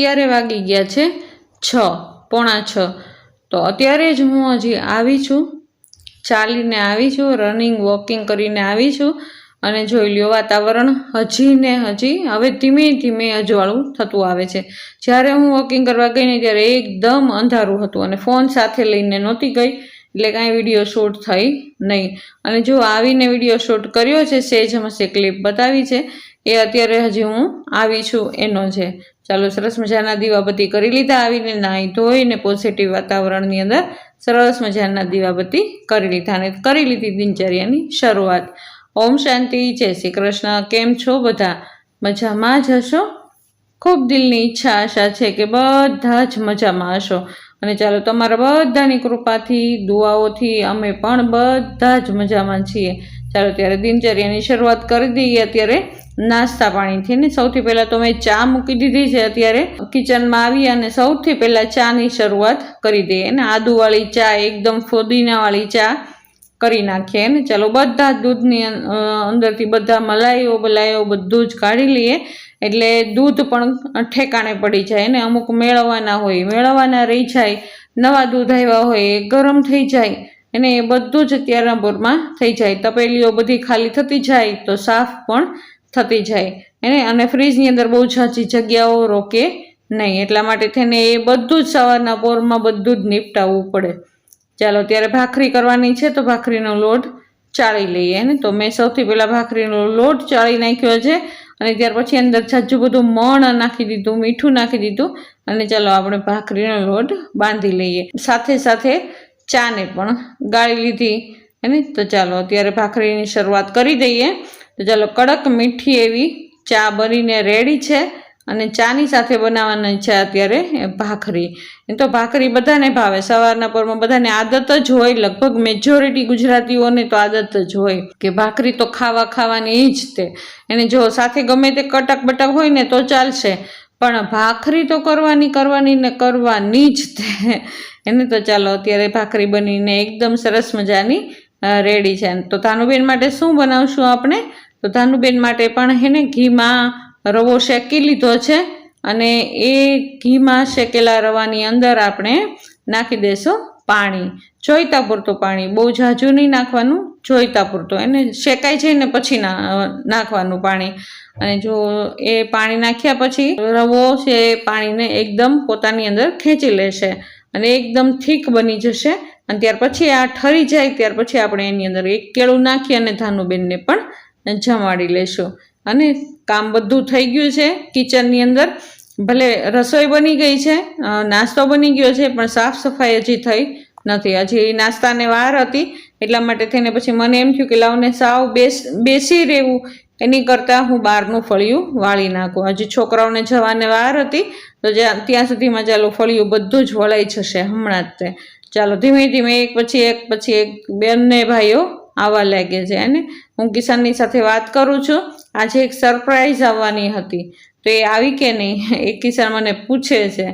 અત્યારે વાગી ગયા છે છ, પોણા છ. તો અત્યારે જ હું હજી આવી છું. ચાલીને આવી છું રનિંગ વોકિંગ કરીને આવી છું અને જોઈ લ્યો વાતાવરણ હજી ને હજી હવે ધીમે ધીમે અજવાળું થતું આવે છે. જ્યારે હું વોકિંગ કરવા ગઈ ને ત્યારે એકદમ અંધારું હતું અને ફોન સાથે લઈને નહોતી ગઈ એટલે કાંઈ વીડિયો શૂટ થઈ નહીં. અને જો આવીને વીડિયો શૂટ કર્યો છે, સેજ હમસે ક્લિપ બતાવી છે, એ અત્યારે હજી હું આવી છું એનો છે. ચાલો સરસ મજાના દીવાબત્તી કરી લીધા આવીને નાહી ધોઈને પોઝિટિવ વાતાવરણની અંદર સરસ મજાના દીવાબત્તી કરી લીધા અને કરી લીધી દિનચર્યાની શરૂઆત. ઓમ શાંતિ, જય શ્રી કૃષ્ણ. કેમ છો બધા? મજામાં જ હશો? ખૂબ દિલની ઈચ્છા, આશા છે કે બધા જ મજામાં હશો. અને ચાલો તમારા બધાની કૃપાથી, દુઆઓથી અમે પણ બધા જ મજામાં છીએ. ચાલો ત્યારે દિનચર્યાની શરૂઆત કરી દઈએ. અત્યારે નાસ્તા પાણીથી ને સૌથી પહેલાં તો મેં ચા મૂકી દીધી છે. અત્યારે કિચનમાં આવી અને સૌથી પહેલાં ચાની શરૂઆત કરી દઈએ ને. આદુવાળી ચા, એકદમ ફોદીનાવાળી ચા કરી નાખીએ ને. ચાલો બધા દૂધની અંદરથી બધા મલાઈઓ બલાઈઓ બધું જ કાઢી લઈએ. એટલે દૂધ પણ ઠેકાણે પડી જાય ને. અમુક મેળવવાના હોય, મેળવવાના રહી જાય. નવા દૂધ આવ્યા હોય ગરમ થઈ જાય. અને એ બધું જ અત્યારના બોરમાં થઈ જાય. તપેલીઓ બધી ખાલી થતી જાય તો સાફ પણ થતી જાય. એને અને ફ્રીજની અંદર બહુ ઝાઝી જગ્યાઓ રોકે નહીં. એટલા માટે થઈને એ બધું જ સવારના પોરમાં બધું જ નિપટાવવું પડે. ચાલો, ત્યારે ભાખરી કરવાની છે તો ભાખરીનો લોટ ચાળી લઈએ ને તો મેં સૌથી પહેલાં ભાખરીનો લોટ ચાળી નાખ્યો છે અને ત્યાર પછી અંદર છાજુ બધું મણ નાખી દીધું, મીઠું નાખી દીધું અને ચાલો આપણે ભાખરીનો લોટ બાંધી લઈએ. સાથે સાથે ચાને પણ ગાળી લીધી એને તો ચાલો અત્યારે ભાખરીની શરૂઆત કરી દઈએ. તો ચાલો કડક મીઠી એવી ચા બનીને રેડી છે અને ચાની સાથે બનાવવાની છે અત્યારે ભાખરી. એ તો ભાખરી બધાને ભાવે. સવારના પરમાં બધાને આદત જ હોય. લગભગ મેજોરિટી ગુજરાતીઓને તો આદત જ હોય કે ભાખરી તો ખાવા ખાવાની જ તે. એને જો સાથે ગમે તે કટક બટક હોય ને તો ચાલશે. પણ ભાખરી તો કરવાની કરવાની ને કરવાની જ તે. એને તો ચાલો અત્યારે ભાખરી બનીને એકદમ સરસ મજાની રેડી છે. તો ધાનુબેન માટે શું બનાવશું આપણે? તો ધાનુબેન માટે પણ હેને ઘીમાં રવો શેકી લીધો છે અને એ ઘીમાં શેકેલા રવાની અંદર આપણે નાખી દેશું પાણી. જોઈતા પૂરતું પાણી. બહુ ઝાઝું નહીં નાખવાનું, જોઈતા પૂરતું. એને શેકાઈ જાય ને પછી નાખવાનું પાણી. અને જો એ પાણી નાખ્યા પછી રવો છે પાણીને એકદમ પોતાની અંદર ખેંચી લેશે. અને એકદમ થીક બની જશે. અને ત્યાર પછી આ ઠરી જાય, ત્યાર પછી આપણે એની અંદર એક કેળું નાખી અને ધાનુબેનને પણ જમાડી લેશું. અને કામ બધું થઈ ગયું છે કિચનની અંદર. ભલે રસોઈ બની ગઈ છે નાસ્તો બની ગયો છે, પણ સાફ સફાઈ હજી થઈ નથી. હજી નાસ્તાને વાર હતી, એટલા માટે થઈને પછી મને એમ થયું કે લાવને સાવ બેસ, બેસી રહેવું. એની કરતાં હું બહારનું ફળિયું વાળી નાખું. હજી છોકરાઓને જવાને વાર હતી, તો જ્યાં ત્યાં સુધીમાં ચાલો ફળિયું બધું જ વળાઈ જશે હમણાં જ તે. ચાલો ધીમે ધીમે એક પછી એક પછી એક બંને ભાઈઓ આવવા લાગે છે અને હું કિસાનની સાથે વાત કરું છું. આજે એક સરપ્રાઈઝ આવવાની હતી. તો એ આવી કે નહીં? એ કિસાન મને પૂછે છે.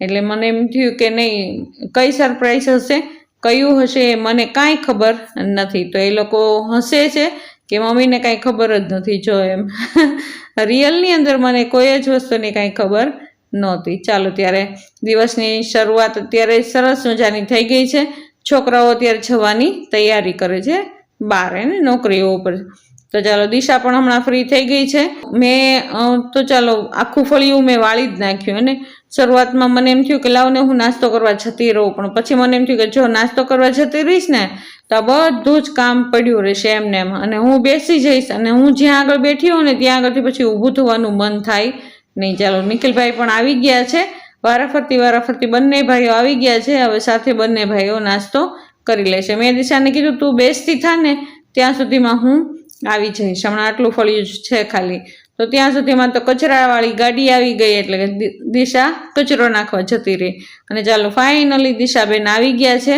એટલે મને એમ થયું કે નહીં, કઈ સરપ્રાઈઝ હશે? કયું હશે મને કાંઈ ખબર નથી. તો એ લોકો હસે છે કે મમ્મીને કાંઈ ખબર જ નથી જો એમ. રિયલની અંદર મને કોઈ જ વસ્તુની કાંઈ ખબર નહોતી. ચાલો ત્યારે દિવસની શરૂઆત અત્યારે સરસ મજાની થઈ ગઈ છે. છોકરાઓ અત્યારે જવાની તૈયારી કરે છે. બહાર એને નોકરીઓ ઉપર. તો ચાલો, દિશા પણ હમણાં ફ્રી થઈ ગઈ છે. મેં તો ચાલો, આખું ફળિયું મેં વાળી જ નાખ્યું અને શરૂઆતમાં મને એમ થયું કે લાવને હું નાસ્તો કરવા જતી રહું, પણ પછી મને એમ થયું કે જો નાસ્તો કરવા જતી રહીશ ને, તો બધું જ કામ પડ્યું રહેશે એમને એમ. અને હું બેસી જઈશ અને હું જ્યાં આગળ બેઠી હોઉં ને, ત્યાં આગળથી પછી ઊભું થવાનું મન થાય નહીં. ચાલો, નિખિલભાઈ પણ આવી ગયા છે. વારાફરતી વારાફરતી બંને ભાઈઓ આવી ગયા છે. હવે સાથે બંને ભાઈઓ નાસ્તો કરી લેશે. મેં દિશાને કીધું, તું બેસતી થા ને, ત્યાં સુધીમાં હું આવી જઈશ હમણાં આટલું ફળિયું જ છે ખાલી. તો ત્યાં સુધીમાં તો કચરાવાળી ગાડી આવી ગઈ એટલે કે દિશા કચરો નાખવા જતી રહી. અને ચાલો ફાઇનલી દિશાબેન આવી ગયા છે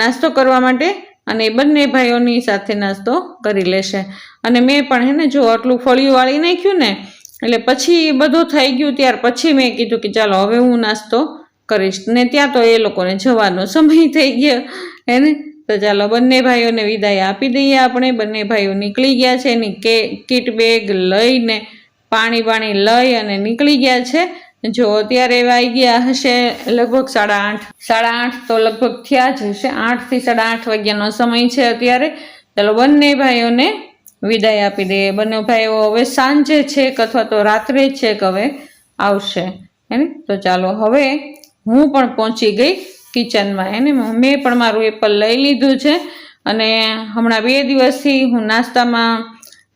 નાસ્તો કરવા માટે અને એ બંને ભાઈઓની સાથે નાસ્તો કરી લેશે. અને મેં પણ હે ને જો આટલું ફળિયું વાળી નાખ્યું ને, એટલે પછી બધું થઈ ગયું ત્યાર પછી મેં કીધું કે ચાલો હવે હું નાસ્તો કરીશ. ને ત્યાં તો એ લોકોને જવાનો સમય થઈ ગયો. એને તો ચાલો બંને ભાઈઓને વિદાય આપી દઈએ આપણે. બંને ભાઈઓ નીકળી ગયા છે, એની કે, કીટ બેગ લઈને પાણી પાણી લઈ અને નીકળી ગયા છે. જો અત્યારે વાઈ ગયા હશે લગભગ સાડા આઠ. સાડા આઠ તો લગભગ થયા જ હશે. આઠથી સાડા આઠ વાગ્યાનો સમય છે અત્યારે. ચાલો બંને ભાઈઓને વિદાય આપી દઈએ. બંને ભાઈઓ હવે સાંજે છેક અથવા તો રાત્રે છેક હવે આવશે. હેને? તો ચાલો હવે હું પણ પહોંચી ગઈ. કિચનમાં એને મેં પણ મારું એપલ લઈ લીધું છે. અને હમણાં બે દિવસથી હું નાસ્તામાં,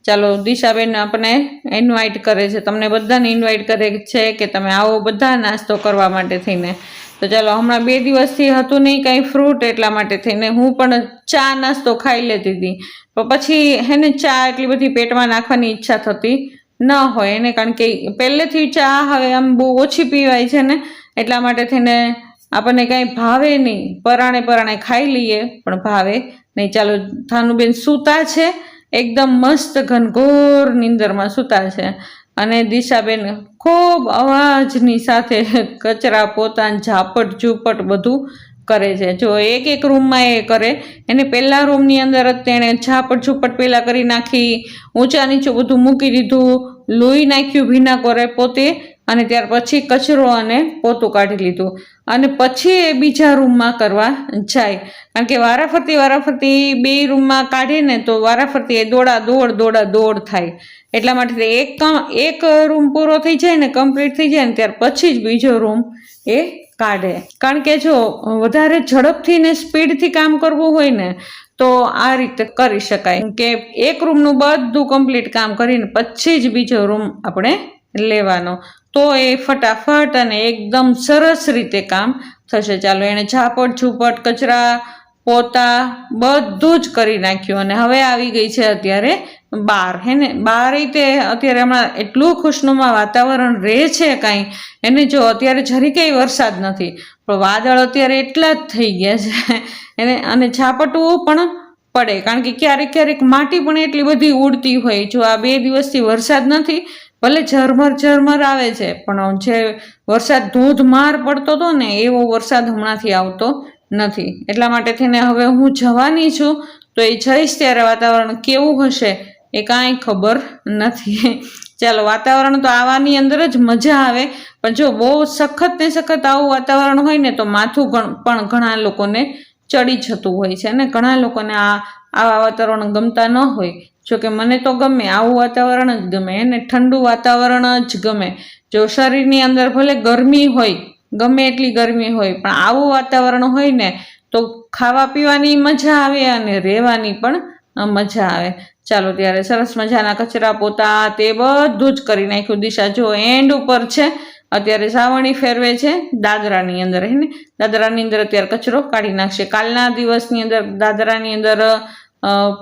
ચાલો દિશાબેન આપણે ઇન્વાઇટ કરે છે. તમને બધાને ઇન્વાઇટ કરે છે કે તમે આવો બધા નાસ્તો કરવા માટે થઈને. તો ચાલો, હમણાં બે દિવસથી હતું નહીં કાંઈ ફ્રૂટ એટલા માટે થઈને હું પણ ચા નાસ્તો ખાઈ લેતી હતી. પણ પછી હેને ચા એટલી બધી પેટમાં નાખવાની ઈચ્છા થતી ન હોય. એને કારણ કે પહેલેથી ચા હવે આમ બહુ ઓછી પીવાય છે ને, એટલા માટે થઈને આપણને કાંઈ ભાવે નહીં. પરાણે પરાણે ખાઈ લઈએ, પણ ભાવે નહીં. ચાલો, થાનુબેન સૂતા છે, એકદમ મસ્ત ઘનઘોર નિંદરમાં સૂતા છે. અને દિશાબેન ખૂબ અવાજની સાથે કચરા પોતાના ઝાપટ ઝૂપટ બધું કરે છે. જો એક એક રૂમમાં એ કરે. એને પહેલાં રૂમની અંદર જ તેણે ઝાપટ ઝૂપટ પહેલાં કરી નાખી, ઊંચા નીચું બધું મૂકી દીધું, લોહી નાખ્યું, ભીના કોરે. પોતે અને ત્યાર પછી કચરો અને પોતું કાઢી લીધું. અને પછી એ બીજા રૂમમાં કરવા જાય. કારણ કે વારાફરતી વારાફરતી બે રૂમમાં કાઢીને તો વારાફરતી એ દોડા, દોડ દોડા, દોડ થાય. એટલા માટે એક એક રૂમ પૂરો થઈ જાય ને કમ્પ્લીટ થઈ જાય ને ત્યાર પછી જ બીજો રૂમ એ કાઢે. કારણ કે જો વધારે ઝડપથી ને સ્પીડથી કામ કરવું હોય ને તો આ રીતે કરી શકાય. કે એક રૂમનું બધું કમ્પ્લીટ કામ કરીને પછી જ બીજો રૂમ આપણે લેવાનો. તો એ ફટાફટ અને એકદમ સરસ રીતે કામ થશે. ચાલો એણે ઝાપટ ઝૂપટ, કચરા, પોતા બધું જ કરી નાખ્યું અને હવે આવી ગઈ છે અત્યારે બાર. હે ને? બાર રીતે અત્યારે હમણાં એટલું ખુશનુમાં વાતાવરણ રહે છે કાંઈ. એને જો અત્યારે જરી કંઈ વરસાદ નથી. પણ વાદળ અત્યારે એટલા જ થઈ ગયા છે. એને અને ઝાપટવું પણ પડે. કારણ કે ક્યારેક ક્યારેક માટી પણ એટલી બધી ઉડતી હોય. જો આ બે દિવસથી વરસાદ નથી ભલે ઝરમર ઝરમર આવે છે, પણ જે વરસાદ ધોધમાર પડતો હતો ને, એવો વરસાદ હમણાંથી આવતો નથી. એટલા માટે થઈને હવે હું જવાની છું, તો એ જઈશ ત્યારે વાતાવરણ કેવું હશે એ કાંઈ ખબર નથી. ચાલો, વાતાવરણ તો આવવાની અંદર જ મજા આવે, પણ જો બહુ સખત ને સખત આવું વાતાવરણ હોય ને, તો માથું પણ ઘણા લોકોને ચડી જતું હોય છે અને ઘણા લોકોને આ, આવા વાતાવરણ ગમતા ન હોય. જોકે મને તો ગમે આવું વાતાવરણ જ ગમે એને ઠંડુ વાતાવરણ જ ગમે. જો શરીરની અંદર ભલે ગરમી હોય, ગમે એટલી ગરમી હોય, પણ આવું વાતાવરણ હોય ને, તો ખાવા પીવાની મજા આવે અને રહેવાની પણ મજા આવે. ચાલો ત્યારે સરસ મજાના કચરા પોતા તે બધું જ કરી નાખ્યું. દિશા જો એન્ડ ઉપર છે. અત્યારે સાવણી ફેરવે છે દાદરાની અંદર, હે ને? દાદરાની અંદર અત્યારે કચરો કાઢી નાખશે. કાલના દિવસની અંદર દાદરાની અંદર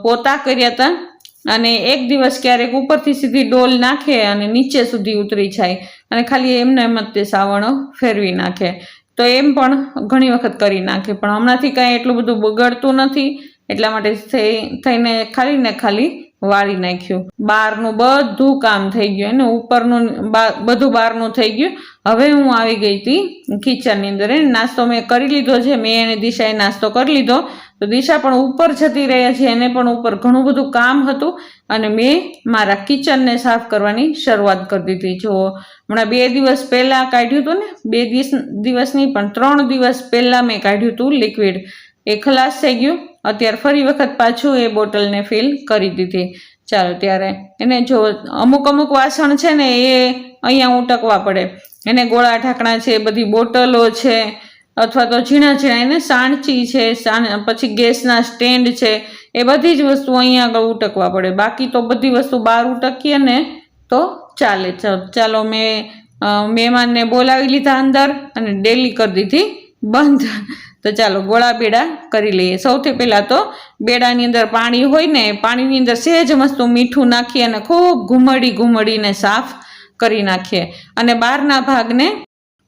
પોતા કર્યા હતા. અને એક દિવસ ક્યારેક ઉપરથી સીધી ડોલ નાખે અને નીચે સુધી ઉતરી જાય. અને ખાલી એમને એમ જ તે સાવણો ફેરવી નાખે. તો એમ પણ ઘણી વખત કરી નાખે. પણ હમણાંથી કાંઈ એટલું બધું બગડતું નથી. એટલા માટે થઈ- થઈને ખાલી ને ખાલી વાળી નાખ્યું. બહારનું બધું કામ થઈ ગયું. એને ઉપરનું બધું બહારનું થઈ ગયું. હવે હું આવી ગઈ હતી કિચનની અંદર. નાસ્તો મેં કરી લીધો છે. મેં એને દિશાએ નાસ્તો કરી લીધો. તો દિશા પણ ઉપર જતી રહ્યા છે, એને પણ ઉપર ઘણું બધું કામ હતું અને મેં મારા કિચનને સાફ કરવાની શરૂઆત કરી દીધી. જો, હમણાં બે દિવસ પહેલાં કાઢ્યું હતું ને, બે દિવસ દિવસની પણ ત્રણ દિવસ પહેલાં મેં કાઢ્યું હતું લિક્વિડ એ ખલાસ થઈ ગયું. અત્યારે ફરી વખત પાછું એ બોટલને ફિલ કરી દીધી. ચાલો, ત્યારે એને જો અમુક અમુક વાસણ છે ને, એ અહીંયા ઉટકવા પડે. એને ગોળા ઢાંકણા છે, બધી બોટલો છે અથવા તો ઝીણા ઝીણા એને સાણચી છે પછી ગેસના સ્ટેન્ડ છે, એ બધી જ વસ્તુ અહીંયા આગળ ઉટકવા પડે. બાકી તો બધી વસ્તુ બહાર ઉટકીએ ને તો ચાલે. ચાલો મેં મહેમાનને બોલાવી લીધા અંદર અને ડેલી કરી દીધી બંધ. તો ચાલો ગોળા બેડા કરી લઈએ. સૌથી પહેલાં તો બેડાની અંદર પાણી હોય ને, પાણીની અંદર સહેજ મસ્ત મીઠું નાખીએ અને ખૂબ ઘૂમડી ઘૂમડીને સાફ કરી નાખીએ. અને બહારના ભાગને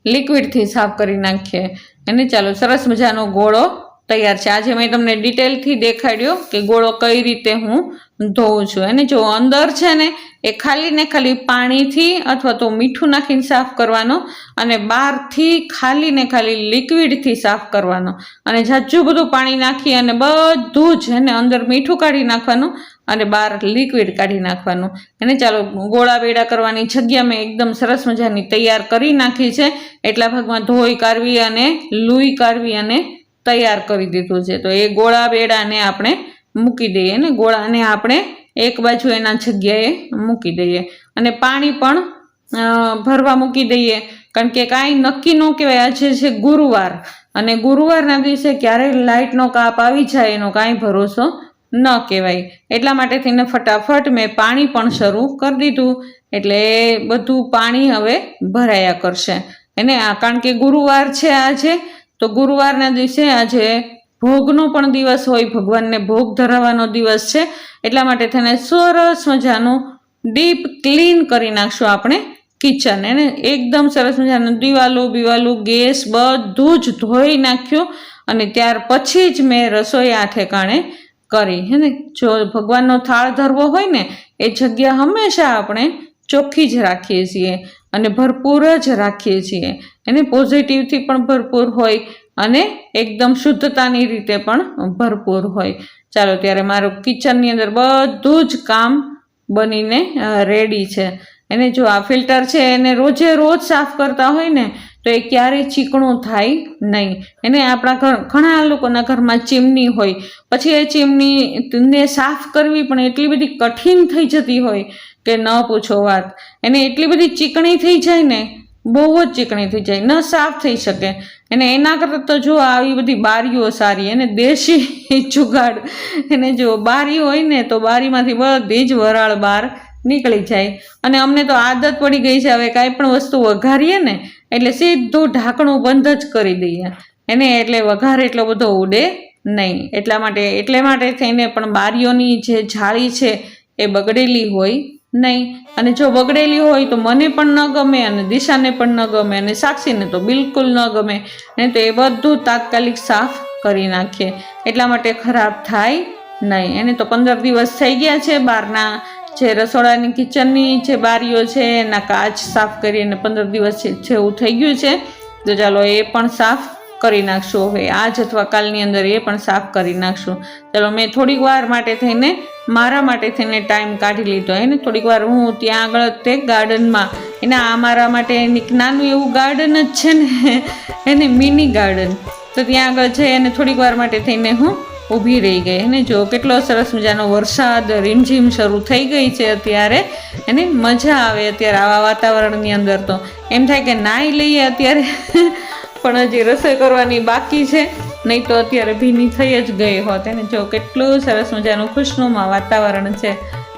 લિક્વિડથી સાફ કરી નાખીએ. અને ચાલો સરસ મજાનો ગોળો તૈયાર છે. આજે મેં તમને ડિટેલથી દેખાડ્યો કે ગોળો કઈ રીતે હું ધોઉં છું. અને જો અંદર છે ને એ ખાલી ને ખાલી પાણીથી અથવા તો મીઠું નાખીને સાફ કરવાનો અને બહારથી ખાલી ને ખાલી લિક્વિડથી સાફ કરવાનો. અને જાજુ બધું પાણી નાખી અને બધું જ એને અંદર મીઠું કાઢી નાખવાનું. અને બહાર લિક્વિડ કાઢી નાખવાનું. અને ચાલો, ગોળા બેડા કરવાની જગ્યા મેં એકદમ સરસ મજાની તૈયાર કરી નાખી છે. એટલા ભાગમાં ધોઈ કાઢવી અને લૂઈ કાઢવી અને તૈયાર કરી દીધું છે. તો એ ગોળા બેડાને આપણે મૂકી દઈએ ને, ગોળાને આપણે એક બાજુ એના જગ્યાએ મૂકી દઈએ. અને પાણી પણ ભરવા મૂકી દઈએ. કારણ કે કાંઈ નક્કી ન કહેવાય આજે છે ગુરુવાર. અને ગુરુવારના દિવસે ક્યારે લાઇટનો કાપ આવી જાય એનો કાંઈ ભરોસો ન કહેવાય. એટલા માટે થઈને ફટાફટ મેં પાણી પણ શરૂ કરી દીધું. એટલે બધું પાણી હવે ભરાયા કરશે. એને આ, કારણ કે ગુરુવાર છે આજે, તો ગુરુવારના દિવસે આજે ભોગનો પણ દિવસ હોય, ભગવાનને ભોગ ધરાવવાનો દિવસ છે. એટલા માટે થઈને સરસ મજાનું ડીપ ક્લીન કરી નાખશું આપણે કિચન. એને એકદમ સરસ મજાનું દિવાલું, બિવાલું, ગેસ બધું જ ધોઈ નાખ્યું. અને ત્યાર પછી જ મેં રસોઈ આ ઠેકાણે કરી, હે ને? જો ભગવાનનો થાળ ધરવો હોય ને, એ જગ્યા હંમેશા આપણે ચોખ્ખી જ રાખીએ છીએ અને ભરપૂર જ રાખીએ છીએ. એને પોઝિટિવથી પણ ભરપૂર હોય અને એકદમ શુદ્ધતાની રીતે પણ ભરપૂર હોય. ચાલો, ત્યારે મારું કિચનની અંદર બધું જ કામ બનીને રેડી છે. એને જો આ ફિલ્ટર છે, એને રોજે રોજ સાફ કરતા હોય ને, તો એ ક્યારેય ચીકણું થાય નહીં. એને આપણા ઘર, ઘણા લોકોના ઘરમાં ચીમની હોય. પછી એ ચીમનીને સાફ કરવી પણ એટલી બધી કઠિન થઈ જતી હોય કે ન પૂછો વાત. એને એટલી બધી ચીકણી થઈ જાય ને, બહુ જ ચીકણી થઈ જાય, ન સાફ થઈ શકે. એને એના કરતાં તો જો આવી બધી બારીઓ સારી, એને દેશી જુગાડ. એને જો બારી હોય ને, તો બારીમાંથી બધી જ વરાળ બહાર નીકળી જાય. અને અમને તો આદત પડી ગઈ છે, હવે કાંઈ પણ વસ્તુ વઘારીએ ને, એટલે સીધું ઢાંકણું બંધ જ કરી દઈએ. એને એટલે વઘાર એટલો બધો ઉડે નહીં. એટલા માટે, એટલે માટે થઈને પણ બારીઓની જે જાળી છે, એ બગડેલી હોય નહીં. અને જો બગડેલી હોય તો મને પણ ન ગમે અને દિશાને પણ ન ગમે અને સાક્ષીને તો બિલકુલ ન ગમે. ને તો એ બધું તાત્કાલિક સાફ કરી નાખીએ. એટલા માટે ખરાબ થાય નહીં. એને તો પંદર દિવસ થઈ ગયા છે બહારના જે રસોડાની કિચનની જે બારીઓ છે, એના કાચ સાફ કરીને પંદર દિવસ જેવું થઈ ગયું છે, તો ચાલો એ પણ સાફ કરી નાખશું. હવે આજ અથવા કાલની અંદર એ પણ સાફ કરી નાખશું. ચાલો મેં થોડીક વાર માટે થઈને, મારા માટે થઈને ટાઈમ કાઢી લીધો એને થોડીક વાર હું ત્યાં આગળ તે ગાર્ડનમાં, એના આ મારા માટે એક નાનું એવું ગાર્ડન જ છે ને, એને મિની ગાર્ડન. તો ત્યાં આગળ છે, એને થોડીક વાર માટે થઈને હું ઊભી રહી ગઈ. અને જો કેટલો સરસ મજાનો વરસાદ, રીમઝીમ શરૂ થઈ ગઈ છે અત્યારે. એને મજા આવે અત્યારે આવા વાતાવરણની અંદર તો. એમ થાય કે નાહી લઈએ અત્યારે. પણ હજી રસોઈ કરવાની બાકી છે. નહીં તો અત્યારે ભીની થઈ જ ગઈ હોત. એને જો કેટલું સરસ મજાનું ખુશનુમા વાતાવરણ છે.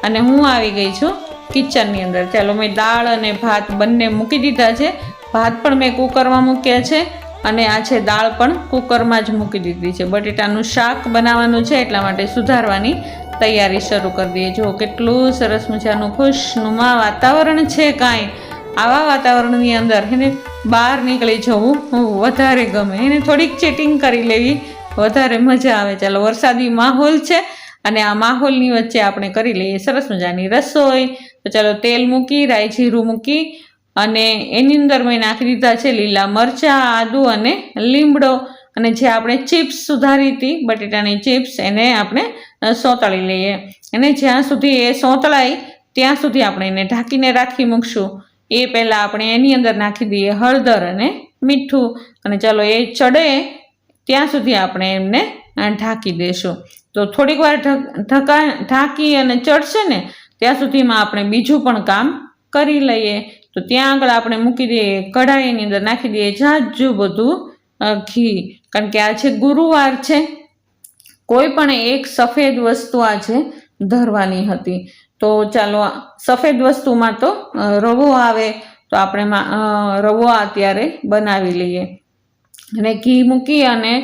અને હું આવી ગઈ છું કિચનની અંદર. ચાલો મેં દાળ અને ભાત બંને મૂકી દીધા છે. ભાત પણ મેં કુકરમાં મૂક્યા છે. અને આ છે દાળ પણ કુકરમાં જ મૂકી દીધી છે. બટેટાનું શાક બનાવવાનું છે, એટલા માટે સુધારવાની તૈયારી શરૂ કરી દઈએ. જો કેટલું સરસ મજાનું, ખુશનુમા વાતાવરણ છે કાંઈ. આવા વાતાવરણની અંદર એને બહાર નીકળી જવું વધારે ગમે. એને થોડીક ચેટિંગ કરી લેવી, વધારે મજા આવે. ચાલો, વરસાદી માહોલ છે અને આ માહોલની વચ્ચે આપણે કરી લઈએ સરસ મજાની રસોઈ. તો ચાલો, તેલ મૂકી રાઈ જીરું મૂકી અને એની અંદર મેં નાખી દીધા છે લીલા મરચાં, આદુ અને લીમડો. અને જે આપણે ચિપ્સ સુધારી હતી, બટેટાની ચિપ્સ, એને આપણે સોતળી લઈએ. અને જ્યાં સુધી એ સોતળાય, ત્યાં સુધી આપણે એને ઢાંકીને રાખી મૂકશું. એ પહેલાં આપણે એની અંદર નાખી દઈએ હળદર અને મીઠું. અને ચાલો એ ચડે, ત્યાં સુધી આપણે એમને ઢાંકી દઈશું તો થોડીક વાર ઢકા, ઢાંકી અને ચડશે ને, ત્યાં સુધીમાં આપણે બીજું પણ કામ કરી લઈએ. તો ત્યાં આગળ આપણે મૂકી દઈએ, કઢાઈની અંદર નાખી દઈએ જાજુ બધું ઘી. કારણ કે આજે ગુરુવાર છે. કોઈ પણ એક સફેદ વસ્તુ આજે ધરવાની હતી. તો ચાલો, આ સફેદ વસ્તુમાં તો રવો આવે, તો આપણે રવો અત્યારે બનાવી લઈએ. અને ઘી મૂકી અને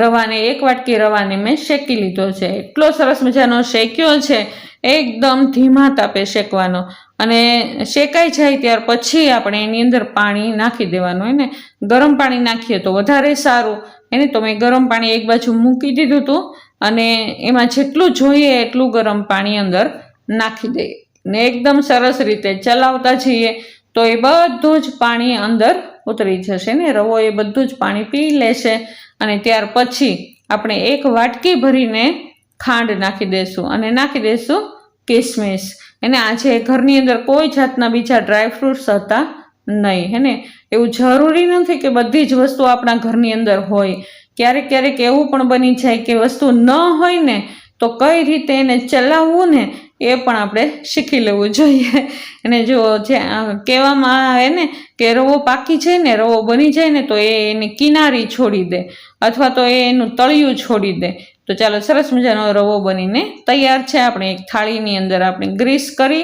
રવાને, એક વાટકી રવાને મેં શેકી લીધો છે. એટલો સરસ મજાનો શેક્યો છે. એકદમ ધીમા તાપે શેકવાનો. અને શેકાઈ જાય ત્યાર પછી આપણે એની અંદર પાણી નાખી દેવાનું. એને ગરમ પાણી નાખીએ તો વધારે સારું. એને તો મેં ગરમ પાણી એક બાજુ મૂકી દીધું હતું અને એમાં જેટલું જોઈએ એટલું ગરમ પાણી અંદર નાખી દઈએ. ને એકદમ સરસ રીતે ચલાવતા જઈએ તો એ બધું જ પાણી અંદર ઉતરી જશે ને રવો એ બધું જ પાણી પી લેશે અને ત્યાર પછી આપણે એક વાટકી ભરીને ખાંડ નાખી દઈશું અને નાખી દઈશું કિસમિસ. એને આજે ઘરની અંદર કોઈ જાતના બીજા ડ્રાયફ્રૂટ્સ હતા નહીં હે ને એવું જરૂરી નથી કે બધી જ વસ્તુ આપણા ઘરની અંદર હોય. ક્યારેક ક્યારેક એવું પણ બની જાય કે વસ્તુ ન હોય ને, તો કઈ રીતે એને ચલાવવું ને, એ પણ આપણે શીખી લેવું જોઈએ. અને જો જે કહેવામાં આવે ને કે રવો પાકી જાય ને, રવો બની જાય ને, તો એ એની કિનારી છોડી દે. અથવા તો એ એનું તળિયું છોડી દે. તો ચાલો સરસ મજાનો રવો બનીને તૈયાર છે. આપણે એક થાળીની અંદર આપણે ગ્રીસ કરી,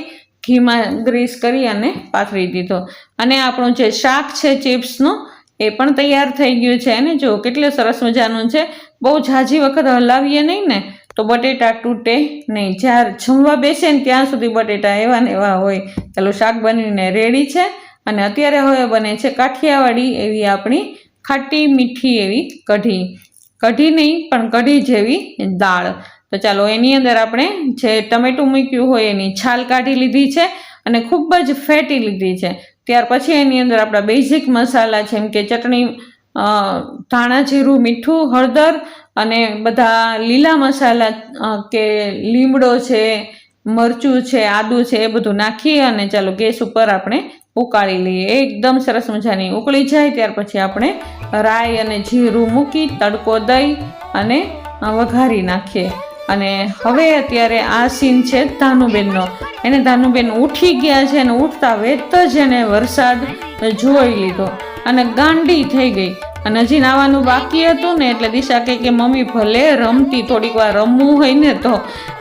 ઘીમાં ગ્રીસ કરી અને પાથરી દીધો. અને આપણું જે શાક છે, ચિપ્સનું, એ પણ તૈયાર થઈ ગયું છે. અને જો કેટલું સરસ મજાનું છે. બહુ ઝાઝી વખત હલાવીએ નહીં ને, તો બટેટા તૂટે નહીં. જ્યારે જમવા બેસે ને ત્યાં સુધી બટેટા એવા ને એવા હોય. ચાલો શાક બનીને રેડી છે. અને અત્યારે હવે બને છે કાઠિયાવાડી એવી આપણી ખાટી મીઠી એવી કઢી. કઢી નહીં, પણ કઢી જેવી દાળ. તો ચાલો એની અંદર આપણે જે ટમેટું મૂક્યું હોય એની છાલ કાઢી લીધી છે અને ખૂબ જ ફેટી લીધી છે. ત્યાર પછી એની અંદર આપણા બેઝિક મસાલા જેમ કે ચટણી ધાણા જીરું, મીઠું, હળદર અને બધા લીલા મસાલા કે લીમડો છે, મરચું છે, આદું છે એ બધું નાખી અને ચાલો ગેસ ઉપર આપણે ઉકાળી લઈએ. એકદમ સરસ મજાની ઉકળી જાય ત્યાર પછી આપણે રાઈ અને જીરું મૂકી, તડકો દઈ અને વઘારી નાખીએ. અને હવે અત્યારે આ સીન છે ધાનુબેનનો. એને ધાનુબેન ઉઠી ગયા છે અને ઉઠતા વેત જ એને વરસાદ જોઈ લીધો. અને ગાંડી થઈ ગઈ. અને હજી નાવાનું બાકી હતું ને એટલે દિશા કહે કે, મમ્મી, ભલે રમતી થોડીક વાર રમવું હોય ને તો.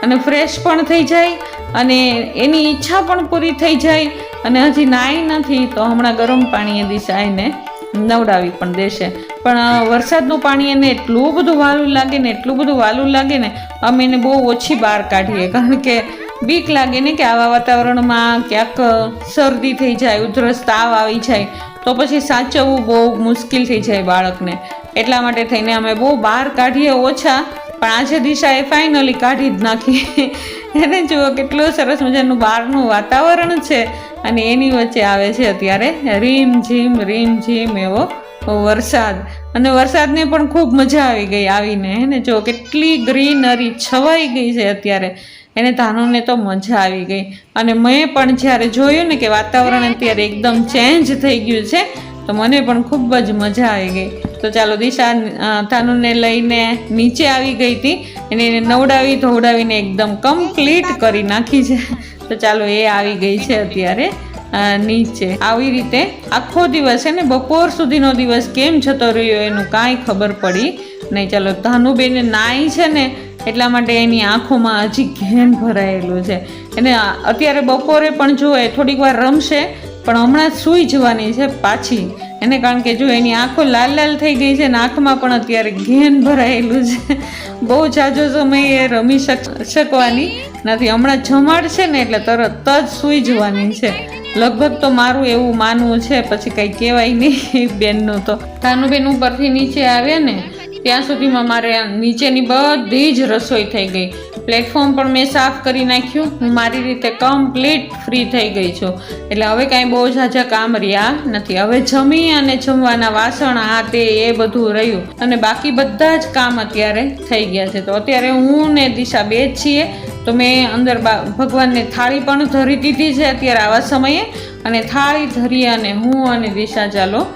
અને ફ્રેશ પણ થઈ જાય અને એની ઈચ્છા પણ પૂરી થઈ જાય. અને હજી નાઈ નથી, તો હમણાં ગરમ પાણીએ દિશા એને નવડાવી પણ દેશે. પણ વરસાદનું પાણી એને એટલું બધું વાલું લાગે ને, એટલું બધું વાલું લાગે ને, અમે એને બહુ ઓછી બહાર કાઢીએ. કારણ કે બીક લાગે ને કે આવા વાતાવરણમાં ક્યાંક શરદી થઈ જાય, ઉધરસ તાવ આવી જાય, તો પછી સાચવવું બહુ મુશ્કેલ થઈ જાય બાળકને. એટલા માટે થઈને અમે બહુ બહાર કાઢીએ ઓછા, પણ આજે દિશાએ ફાઇનલી કાઢી જ નાખી. એને જુઓ કેટલું સરસ મજાનું બહારનું વાતાવરણ છે. અને એની વચ્ચે આવે છે અત્યારે રીમ ઝીમ રીમ ઝીમ એવો વરસાદ. અને વરસાદને પણ ખૂબ મજા આવી ગઈ આવીને, હે ને? જો કેટલી ગ્રીનરી છવાઈ ગઈ છે અત્યારે. એને ધાનુને તો મજા આવી ગઈ. અને મેં પણ જ્યારે જોયું ને કે વાતાવરણ અત્યારે એકદમ ચેન્જ થઈ ગયું છે, તો મને પણ ખૂબ જ મજા આવી ગઈ. તો ચાલો દિશા થાનુને લઈને નીચે આવી ગઈ હતી. એને એને નવડાવી ધોવડાવીને એકદમ કમ્પ્લીટ કરી નાખી છે. તો ચાલો એ આવી ગઈ છે અત્યારે નીચે. આવી રીતે આખો દિવસ છે ને, બપોર સુધીનો દિવસ કેમ જતો રહ્યો એનું કાંઈ ખબર પડી નહીં. ચાલો, ધાનુબેને નાઈ છે ને, એટલા માટે એની આંખોમાં હજી ઘેન ભરાયેલું છે. એને અત્યારે બપોરે પણ જો થોડીક વાર રમશે, પણ હમણાં સૂઈ જવાની છે પાછી. એને કારણ કે જો એની આંખો લાલ લાલ થઈ ગઈ છે ને આંખમાં પણ અત્યારે ઘેન ભરાયેલું છે. બહુ જાજો સમય એ રમી શક, શકવાની. નથી હમણાં જમાડ છે ને એટલે તરત જ સૂઈ જવાની છે. લગભગ તો મારું એવું માનવું છે, પછી કંઈ કહેવાય નહીં બેનનું તો. તાનુબેન ઉપરથી નીચે આવે ને ત્યાં સુધીમાં મારે નીચેની બધી જ રસોઈ થઈ ગઈ. પ્લેટફોર્મ પણ મેં સાફ કરી નાખ્યું. હું મારી રીતે કમ્પ્લીટ ફ્રી થઈ ગઈ છું. એટલે હવે કાંઈ બહુ ઝાઝા કામ રહ્યા નથી. હવે જમી અને જમવાના વાસણ, આ તે, એ બધું રહ્યું. અને બાકી બધા જ કામ અત્યારે થઈ ગયા છે. તો અત્યારે હું ને દિશા બે જ છીએ. તો મેં અંદર ભગવાનને થાળી પણ ધરી દીધી છે અત્યારે આવા સમયે. અને થાળી ધરી અને હું અને દિશા ચાલો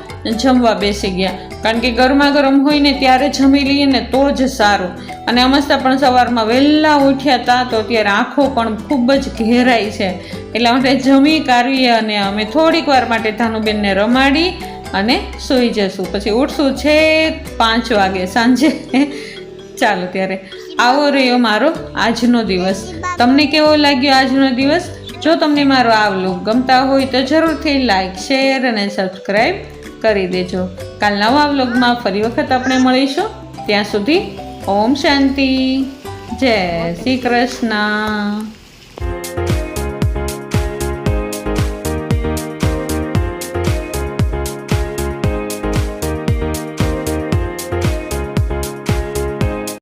જમવા બેસી ગયા. કારણ કે ગરમા ગરમ હોય ને ત્યારે જમી લઈએ ને તો જ સારું. અને અમસ્તા પણ સવારમાં વહેલા ઉઠ્યા હતા તો અત્યારે આંખો પણ ખૂબ જ ઘેરાઈ છે. એટલા માટે જમી કાઢીએ અને અમે થોડીક વાર માટે ધાનુબેનને રમાડી અને સૂઈ જશું. પછી ઉઠશું છે પાંચ વાગે સાંજે. ચાલો ત્યારે. આવો રહ્યો મારો આજનો દિવસ. તમને કેવો લાગ્યો આજનો દિવસ? જો તમને મારો આ વ્લોગ ગમતા હોય તો જરૂરથી લાઇક શેર અને સબસ્ક્રાઈબ કરી દેજો. કાલ નવા વ્લોગમાં ફરી વખત આપણે મળીશું. ત્યાં સુધી ઓમ શાંતિ. જય શ્રી કૃષ્ણ.